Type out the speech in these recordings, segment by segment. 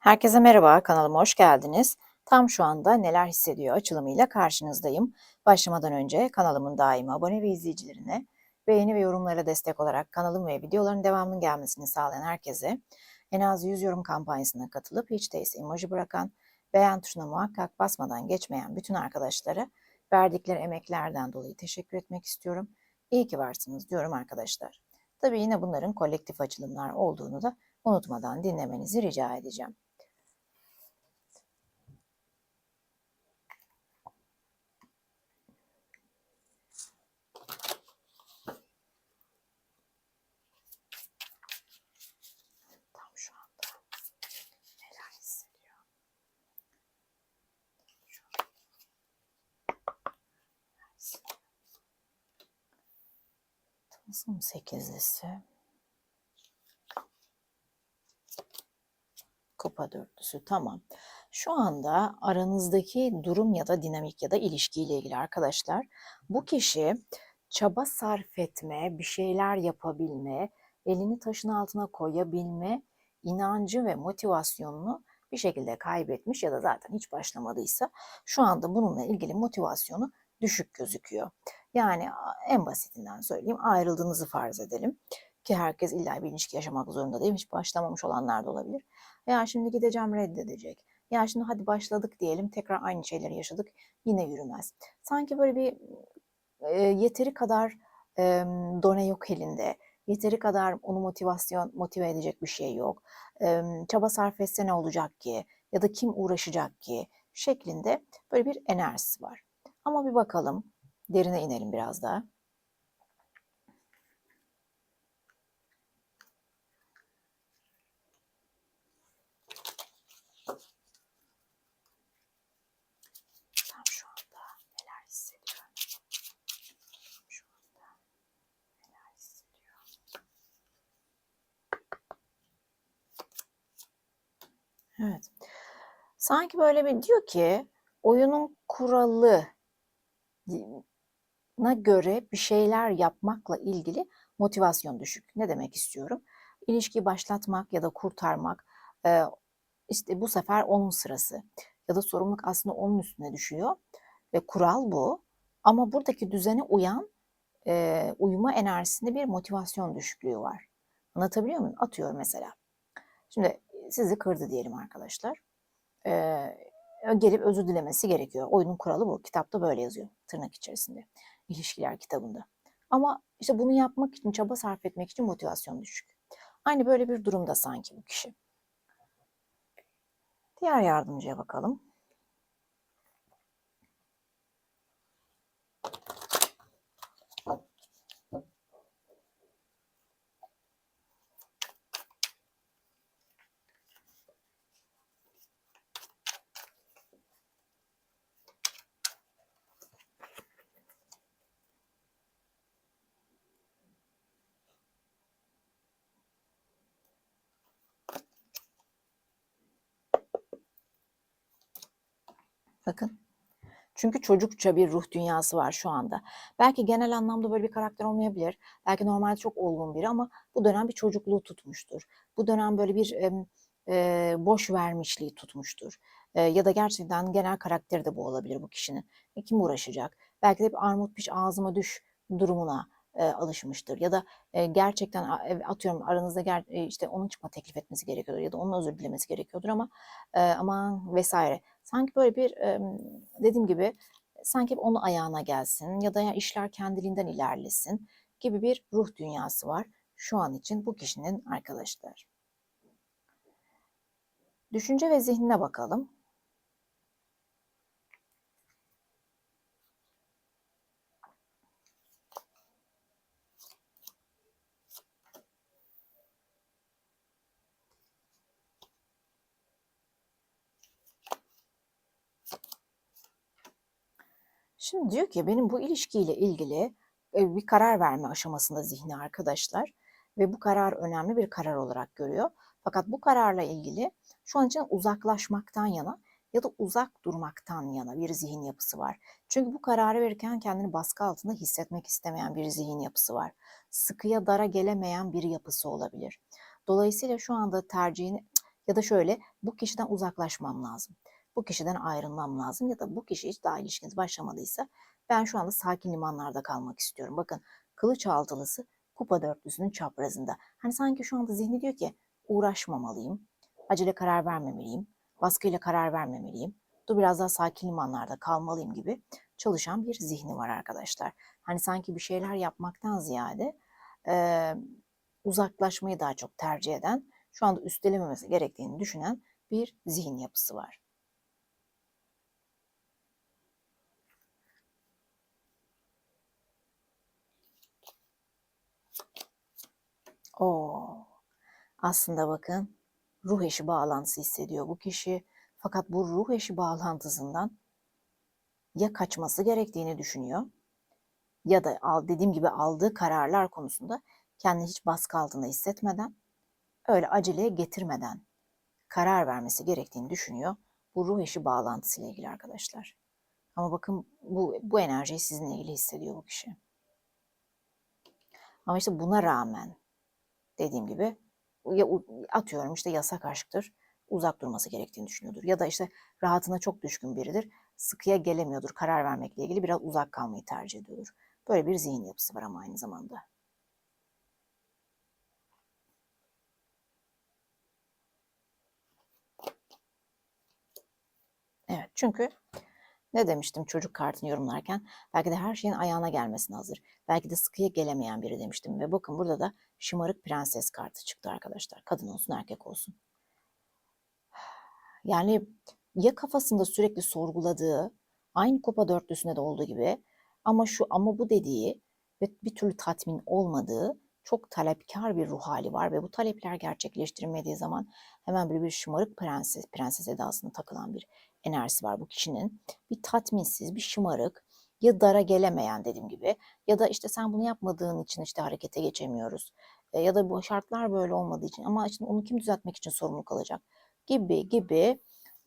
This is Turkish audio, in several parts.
Herkese merhaba, kanalıma hoş geldiniz. Tam şu anda Neler Hissediyor açılımıyla karşınızdayım. Başlamadan önce kanalımın daima abone ve izleyicilerine beğeni ve yorumlara destek olarak kanalım ve videoların devamının gelmesini sağlayan herkese en az 100 yorum kampanyasına katılıp hiç değilse emoji bırakan, beğen tuşuna muhakkak basmadan geçmeyen bütün arkadaşlara verdikleri emeklerden dolayı teşekkür etmek istiyorum. İyi ki varsınız diyorum arkadaşlar. Tabii yine bunların kolektif açılımlar olduğunu da unutmadan dinlemenizi rica edeceğim. Tam şu anda neler hissediyor? Şu an neler hissediyor? Tılsım sekizlisi. Kupa dörtlüsü tamam. Şu anda aranızdaki durum ya da dinamik ya da ilişkiyle ilgili arkadaşlar bu kişi çaba sarf etme, bir şeyler yapabilme, elini taşın altına koyabilme inancı ve motivasyonunu bir şekilde kaybetmiş ya da zaten hiç başlamadıysa şu anda bununla ilgili motivasyonu düşük gözüküyor. Yani en basitinden söyleyeyim ayrıldığınızı farz edelim ki herkes illa bir ilişki yaşamak zorunda değil. Hiç başlamamış olanlar da olabilir. Ya şimdi gideceğim reddedecek. Ya şimdi hadi başladık diyelim tekrar aynı şeyleri yaşadık yine yürümez. Sanki böyle bir e, yeteri kadar e, done yok elinde. Yeteri kadar onu motivasyon motive edecek bir şey yok. E, çaba sarf etse ne olacak ki? Ya da kim uğraşacak ki? Şeklinde böyle bir enerjisi var. Ama bir bakalım. Derine inelim biraz daha. Tam şu anda neler hissediyor? Şu anda neler hissediyor? Evet. Sanki böyle bir diyor ki oyunun kuralı göre bir şeyler yapmakla ilgili motivasyon düşük. Ne demek istiyorum? İlişkiyi başlatmak ya da kurtarmak işte bu sefer onun sırası ya da sorumluluk aslında onun üstüne düşüyor ve kural bu. Ama buradaki düzene uyan uyuma enerjisinde bir motivasyon düşüklüğü var. Anlatabiliyor muyum? Atıyor mesela. Şimdi sizi kırdı diyelim arkadaşlar. E, gelip özür dilemesi gerekiyor. Oyunun kuralı bu. Kitapta böyle yazıyor tırnak içerisinde. İlişkiler kitabında. Ama işte bunu yapmak için, çaba sarf etmek için motivasyon düşük. Aynı böyle bir durumda sanki bu kişi. Diğer yardımcıya bakalım. Bakın. Çünkü çocukça bir ruh dünyası var şu anda. Belki genel anlamda böyle bir karakter olmayabilir. Belki normalde çok olgun biri ama bu dönem bir çocukluğu tutmuştur. Bu dönem böyle bir e, e, boş vermişliği tutmuştur. E, ya da gerçekten genel karakteri de bu olabilir bu kişinin. E, kim uğraşacak? Belki de hep armut piş ağzıma düş durumuna e, alışmıştır. Ya da e, gerçekten atıyorum aranızda ger, e, işte onun çıkma teklif etmesi gerekiyordur ya da onun özür dilemesi gerekiyordur ama e, aman vesaire. Sanki böyle bir dediğim gibi sanki onun ayağına gelsin ya da işler kendiliğinden ilerlesin gibi bir ruh dünyası var şu an için bu kişinin arkadaşlar. Düşünce ve zihnine bakalım. Şimdi diyor ki benim bu ilişkiyle ilgili bir karar verme aşamasında zihni arkadaşlar ve bu karar önemli bir karar olarak görüyor. Fakat bu kararla ilgili şu an için uzaklaşmaktan yana ya da uzak durmaktan yana bir zihin yapısı var. Çünkü bu kararı verirken kendini baskı altında hissetmek istemeyen bir zihin yapısı var. Sıkıya dara gelemeyen bir yapısı olabilir. Dolayısıyla şu anda tercihini Ya da şöyle bu kişiden uzaklaşmam lazım. Bu kişiden ayrılmam lazım ya da bu kişi hiç daha ilişkiniz başlamadıysa ben şu anda sakin limanlarda kalmak istiyorum. Bakın kılıç altılısı kupa dörtlüsünün çaprazında. Hani sanki şu anda zihni diyor ki uğraşmamalıyım, acele karar vermemeliyim, baskıyla karar vermemeliyim, dur biraz daha sakin limanlarda kalmalıyım gibi çalışan bir zihni var arkadaşlar. Hani sanki bir şeyler yapmaktan ziyade e, uzaklaşmayı daha çok tercih eden, şu anda üstelememesi gerektiğini düşünen bir zihin yapısı var. O aslında bakın ruh eşi bağlantısı hissediyor bu kişi. Fakat bu ruh eşi bağlantısından ya kaçması gerektiğini düşünüyor ya da dediğim gibi aldığı kararlar konusunda kendini hiç baskı altında hissetmeden öyle aceleye getirmeden karar vermesi gerektiğini düşünüyor. Bu ruh eşi bağlantısıyla ilgili arkadaşlar. Ama bakın bu, bu enerjiyi sizinle ilgili hissediyor bu kişi. Ama işte buna rağmen dediğim gibi atıyorum işte yasak aşktır uzak durması gerektiğini düşünüyordur. Ya da işte rahatına çok düşkün biridir. Sıkıya gelemiyordur. Karar vermekle ilgili biraz uzak kalmayı tercih ediyordur. Böyle bir zihin yapısı var ama aynı zamanda. Evet çünkü ne demiştim çocuk kartını yorumlarken? Belki de her şeyin ayağına gelmesine hazır. Belki de sıkıya gelemeyen biri demiştim. Ve bakın burada da şımarık prenses kartı çıktı arkadaşlar. Kadın olsun erkek olsun. Yani ya kafasında sürekli sorguladığı, aynı kupa dörtlüsünde de olduğu gibi ama şu ama bu dediği ve bir türlü tatmin olmadığı çok talepkar bir ruh hali var ve bu talepler gerçekleştirilmediği zaman hemen böyle bir şımarık prenses, prenses edasına takılan bir enerjisi var bu kişinin. Bir tatminsiz, bir şımarık, ya dara gelemeyen dediğim gibi ya da işte sen bunu yapmadığın için işte harekete geçemiyoruz. E, ya da bu şartlar böyle olmadığı için ama işte onu kim düzeltmek için sorumluluk alacak gibi gibi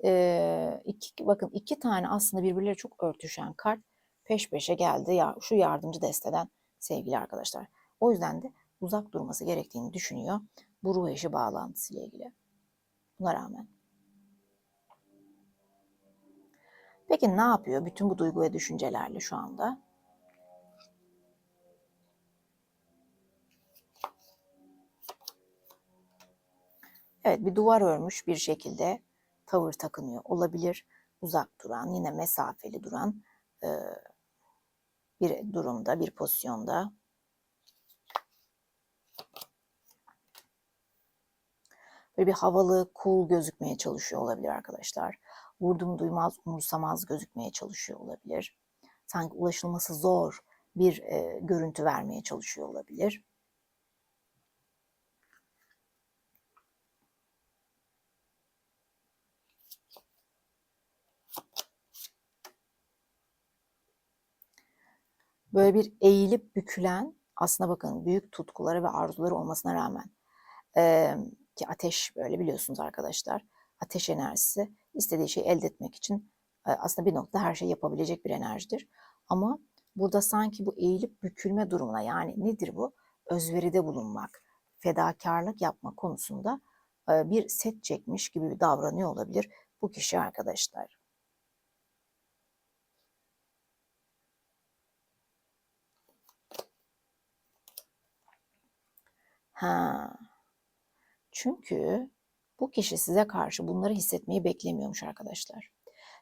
e, iki, bakın iki tane aslında birbirleri çok örtüşen kart peş peşe geldi ya şu yardımcı desteden sevgili arkadaşlar. O yüzden de uzak durması gerektiğini düşünüyor bu ruh eşi bağlantısıyla ilgili. Buna rağmen. Peki ne yapıyor bütün bu duygu ve düşüncelerle şu anda? Evet bir duvar örmüş bir şekilde tavır takınıyor olabilir. Uzak duran, yine mesafeli duran e, bir durumda, bir pozisyonda. Böyle bir havalı, cool gözükmeye çalışıyor olabilir arkadaşlar. Vurdum duymaz, umursamaz gözükmeye çalışıyor olabilir. Sanki ulaşılması zor bir e, görüntü vermeye çalışıyor olabilir. böyle bir eğilip bükülen aslında bakın büyük tutkuları ve arzuları olmasına rağmen e, ki ateş böyle biliyorsunuz arkadaşlar ateş enerjisi istediği şeyi elde etmek için e, aslında bir nokta her şey yapabilecek bir enerjidir. Ama burada sanki bu eğilip bükülme durumuna yani nedir bu? Özveride bulunmak, fedakarlık yapma konusunda e, bir set çekmiş gibi davranıyor olabilir bu kişi arkadaşlar. Ha. Çünkü bu kişi size karşı bunları hissetmeyi beklemiyormuş arkadaşlar.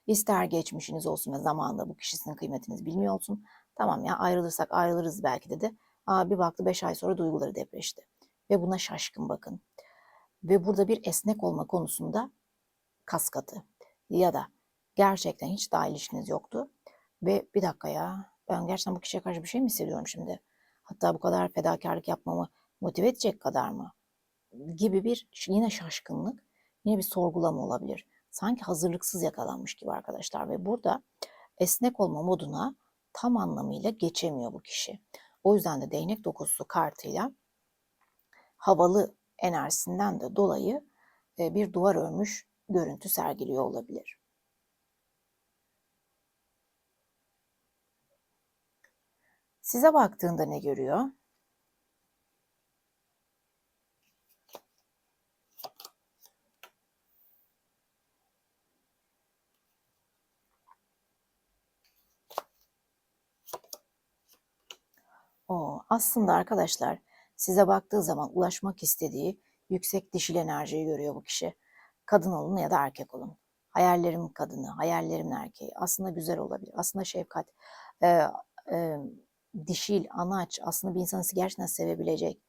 İster geçmişiniz olsun ve zamanında bu kişisinin kıymetinizi bilmiyor olsun. Tamam ya ayrılırsak ayrılırız belki dedi. Aa, bir baktı 5 ay sonra duyguları depreşti. Ve buna şaşkın bakın. Ve burada bir esnek olma konusunda kas katı. Ya da gerçekten hiç daha ilişkiniz yoktu. Ve bir dakika ya ben gerçekten bu kişiye karşı bir şey mi hissediyorum şimdi? Hatta bu kadar fedakarlık yapmamı motive edecek kadar mı? Gibi bir yine şaşkınlık, yine bir sorgulama olabilir. Sanki hazırlıksız yakalanmış gibi arkadaşlar ve burada esnek olma moduna tam anlamıyla geçemiyor bu kişi. O yüzden de değnek dokusu kartıyla havalı enerjisinden de dolayı e, bir duvar örmüş görüntü sergiliyor olabilir. Size baktığında ne görüyor? O aslında arkadaşlar size baktığı zaman ulaşmak istediği yüksek dişil enerjiyi görüyor bu kişi. Kadın olun ya da erkek olun. Hayallerim kadını, hayallerimin erkeği. Aslında güzel olabilir. Aslında şefkat, e, e, dişil, anaç aslında bir insanı gerçekten sevebilecek.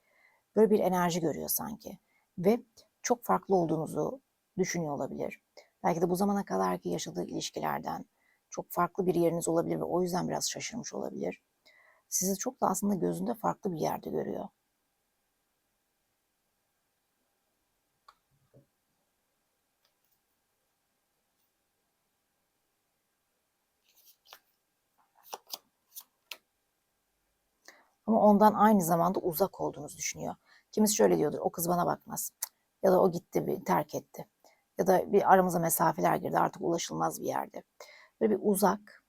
Böyle bir enerji görüyor sanki. Ve çok farklı olduğunuzu düşünüyor olabilir. Belki de bu zamana kadarki yaşadığı ilişkilerden çok farklı bir yeriniz olabilir ve o yüzden biraz şaşırmış olabilir. Sizi çok da aslında gözünde farklı bir yerde görüyor. Ama ondan aynı zamanda uzak olduğunuzu düşünüyor. Kimisi şöyle diyordur, o kız bana bakmaz. Ya da o gitti, bir terk etti. Ya da bir aramıza mesafeler girdi, artık ulaşılmaz bir yerde. Böyle bir uzak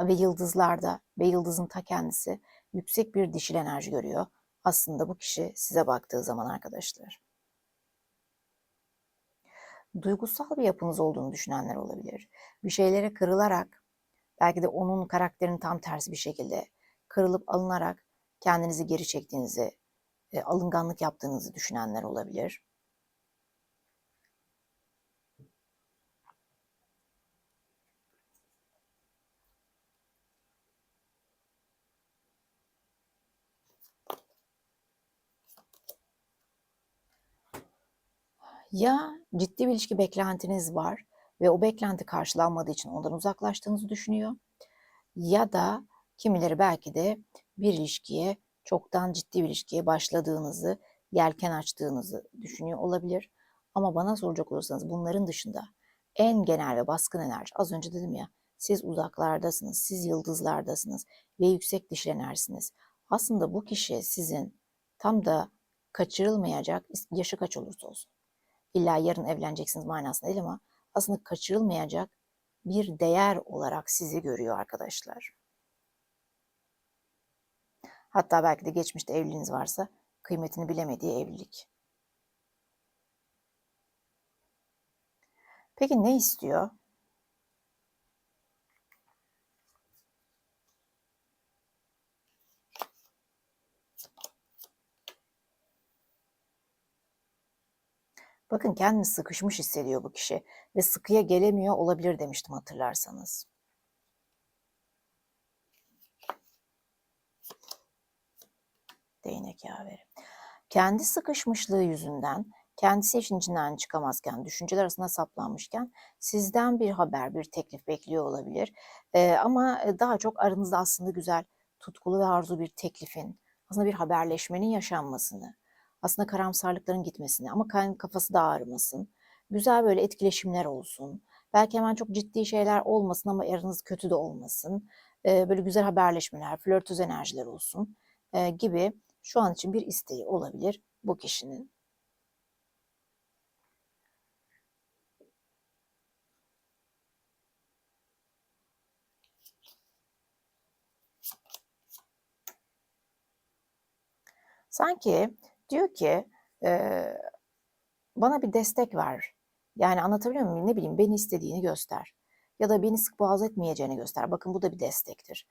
ve yıldızlarda ve yıldızın ta kendisi yüksek bir dişil enerji görüyor. Aslında bu kişi size baktığı zaman arkadaşlar. Duygusal bir yapınız olduğunu düşünenler olabilir. Bir şeylere kırılarak, belki de onun karakterinin tam tersi bir şekilde kırılıp alınarak kendinizi geri çektiğinizi, e, alınganlık yaptığınızı düşünenler olabilir. Ya ciddi bir ilişki beklentiniz var ve o beklenti karşılanmadığı için ondan uzaklaştığınızı düşünüyor. Ya da kimileri belki de bir ilişkiye, çoktan ciddi bir ilişkiye başladığınızı, yelken açtığınızı düşünüyor olabilir. Ama bana soracak olursanız bunların dışında en genel ve baskın enerji, az önce dedim ya, siz uzaklardasınız, siz yıldızlardasınız ve yüksek dişil enerjisiniz. Aslında bu kişi sizin tam da kaçırılmayacak, yaşı kaç olursa olsun. İlla yarın evleneceksiniz manasında değil ama aslında kaçırılmayacak bir değer olarak sizi görüyor arkadaşlar. Hatta belki de geçmişte evliliğiniz varsa kıymetini bilemediği evlilik. Peki ne istiyor? Bakın kendini sıkışmış hissediyor bu kişi ve sıkıya gelemiyor olabilir demiştim hatırlarsanız. Değnek yaveri. Kendi sıkışmışlığı yüzünden, kendisi işin içinden çıkamazken, düşünceler arasında saplanmışken sizden bir haber, bir teklif bekliyor olabilir. Ee, ama daha çok aranızda aslında güzel, tutkulu ve arzu bir teklifin, aslında bir haberleşmenin yaşanmasını, aslında karamsarlıkların gitmesini ama kafası da ağrımasın. Güzel böyle etkileşimler olsun. Belki hemen çok ciddi şeyler olmasın ama aranız kötü de olmasın. Ee, böyle güzel haberleşmeler, flörtöz enerjiler olsun e, gibi şu an için bir isteği olabilir bu kişinin. Sanki diyor ki e, bana bir destek ver. Yani anlatabiliyor muyum? Ne bileyim beni istediğini göster. Ya da beni sık boğaz etmeyeceğini göster. Bakın bu da bir destektir.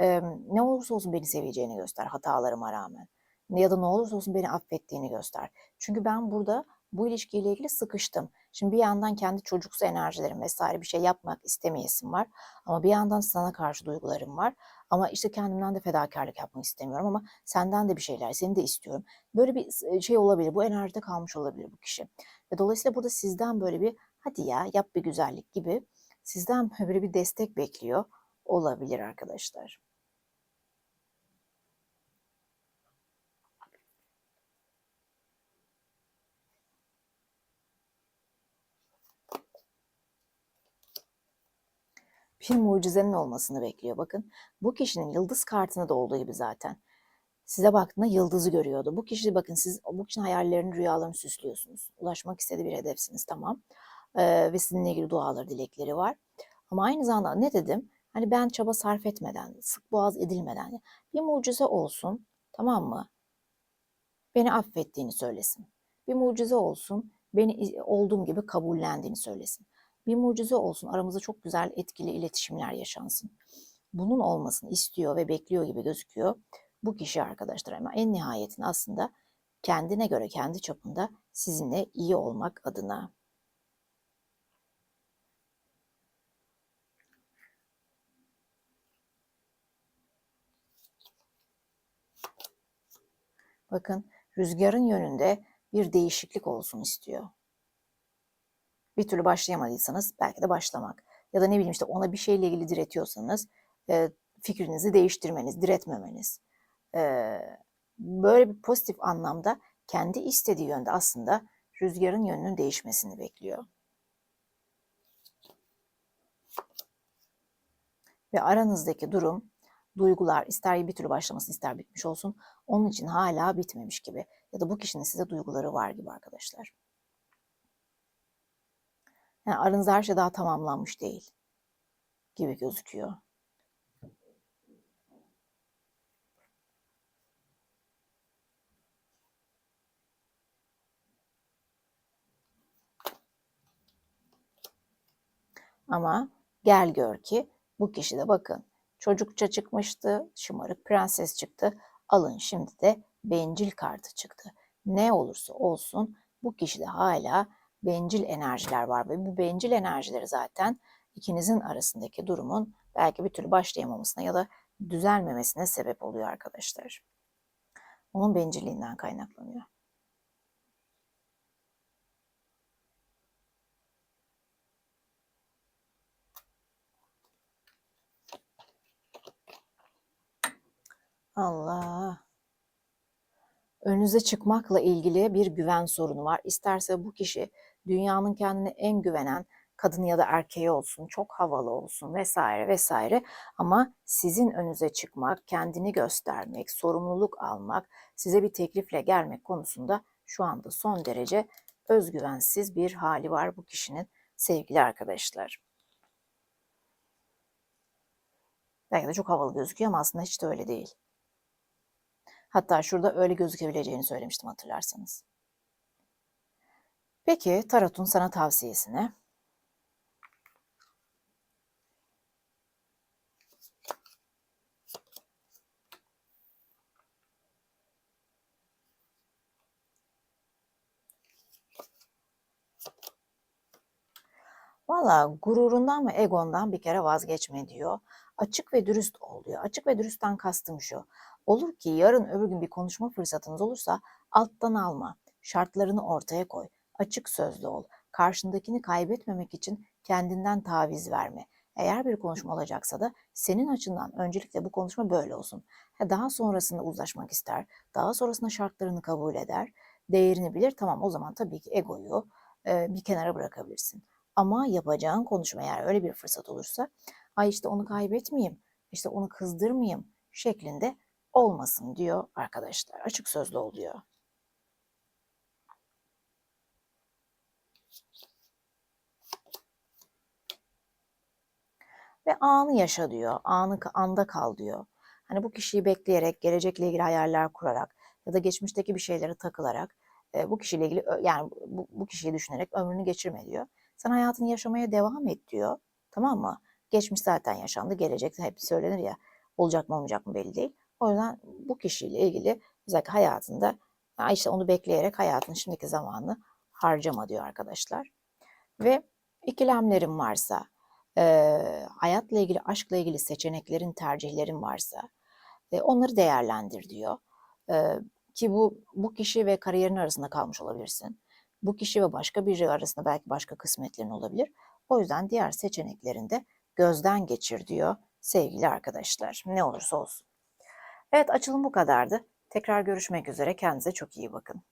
E, ne olursa olsun beni seveceğini göster hatalarıma rağmen ya da ne olursa olsun beni affettiğini göster. Çünkü ben burada bu ilişkiyle ilgili sıkıştım. Şimdi bir yandan kendi çocuksu enerjilerim vesaire bir şey yapmak istemeyesim var. Ama bir yandan sana karşı duygularım var. Ama işte kendimden de fedakarlık yapmak istemiyorum ama senden de bir şeyler, seni de istiyorum. Böyle bir şey olabilir. Bu enerjide kalmış olabilir bu kişi. Ve dolayısıyla burada sizden böyle bir hadi ya yap bir güzellik gibi sizden böyle bir destek bekliyor olabilir arkadaşlar. Bir mucizenin olmasını bekliyor. Bakın bu kişinin yıldız kartında da olduğu gibi zaten. Size baktığında yıldızı görüyordu. Bu kişi bakın siz bu kişinin hayallerini, rüyalarını süslüyorsunuz. Ulaşmak istediği bir hedefsiniz tamam. Ee, ve sizinle ilgili duaları, dilekleri var. Ama aynı zamanda ne dedim? Hani ben çaba sarf etmeden, sık boğaz edilmeden bir mucize olsun tamam mı? Beni affettiğini söylesin. Bir mucize olsun, beni olduğum gibi kabullendiğini söylesin bir mucize olsun. Aramızda çok güzel etkili iletişimler yaşansın. Bunun olmasını istiyor ve bekliyor gibi gözüküyor bu kişi arkadaşlar ama en nihayetinde aslında kendine göre kendi çapında sizinle iyi olmak adına. Bakın rüzgarın yönünde bir değişiklik olsun istiyor. Bir türlü başlayamadıysanız belki de başlamak. Ya da ne bileyim işte ona bir şeyle ilgili diretiyorsanız e, fikrinizi değiştirmeniz, diretmemeniz. E, böyle bir pozitif anlamda kendi istediği yönde aslında rüzgarın yönünün değişmesini bekliyor. Ve aranızdaki durum, duygular ister bir türlü başlamasın ister bitmiş olsun onun için hala bitmemiş gibi. Ya da bu kişinin size duyguları var gibi arkadaşlar. Yani aranızda her şey daha tamamlanmış değil gibi gözüküyor. Ama gel gör ki bu kişi de bakın çocukça çıkmıştı, şımarık prenses çıktı. Alın şimdi de bencil kartı çıktı. Ne olursa olsun bu kişide hala bencil enerjiler var ve bu bencil enerjileri zaten ikinizin arasındaki durumun belki bir türlü başlayamamasına ya da düzelmemesine sebep oluyor arkadaşlar. Onun bencilliğinden kaynaklanıyor. Allah. Önünüze çıkmakla ilgili bir güven sorunu var. İsterse bu kişi dünyanın kendine en güvenen kadın ya da erkeği olsun, çok havalı olsun vesaire vesaire. Ama sizin önünüze çıkmak, kendini göstermek, sorumluluk almak, size bir teklifle gelmek konusunda şu anda son derece özgüvensiz bir hali var bu kişinin sevgili arkadaşlar. Belki de çok havalı gözüküyor ama aslında hiç de öyle değil. Hatta şurada öyle gözükebileceğini söylemiştim hatırlarsanız. Peki Tarot'un sana tavsiyesine. Valla gururundan ve egondan bir kere vazgeçme diyor. Açık ve dürüst ol diyor. Açık ve dürüstten kastım şu. Olur ki yarın öbür gün bir konuşma fırsatınız olursa alttan alma. Şartlarını ortaya koy. Açık sözlü ol. Karşındakini kaybetmemek için kendinden taviz verme. Eğer bir konuşma olacaksa da senin açından öncelikle bu konuşma böyle olsun. Daha sonrasında uzlaşmak ister, daha sonrasında şartlarını kabul eder, değerini bilir. Tamam o zaman tabii ki egoyu bir kenara bırakabilirsin. Ama yapacağın konuşma eğer öyle bir fırsat olursa, ay işte onu kaybetmeyeyim, işte onu kızdırmayayım şeklinde olmasın diyor arkadaşlar. Açık sözlü oluyor. Ve anı yaşa diyor. Anı anda kal diyor. Hani bu kişiyi bekleyerek, gelecekle ilgili hayaller kurarak ya da geçmişteki bir şeylere takılarak e, bu kişiyle ilgili yani bu, bu kişiyi düşünerek ömrünü geçirme diyor. Sen hayatını yaşamaya devam et diyor. Tamam mı? Geçmiş zaten yaşandı. Gelecek hep söylenir ya. Olacak mı olmayacak mı belli değil. O yüzden bu kişiyle ilgili özellikle hayatında işte onu bekleyerek hayatın şimdiki zamanını harcama diyor arkadaşlar. Ve ikilemlerin varsa, e, hayatla ilgili, aşkla ilgili seçeneklerin, tercihlerin varsa e, onları değerlendir diyor. E, ki bu bu kişi ve kariyerin arasında kalmış olabilirsin. Bu kişi ve başka biri arasında belki başka kısmetlerin olabilir. O yüzden diğer seçeneklerini de gözden geçir diyor sevgili arkadaşlar. Ne olursa olsun. Evet açılım bu kadardı. Tekrar görüşmek üzere. Kendinize çok iyi bakın.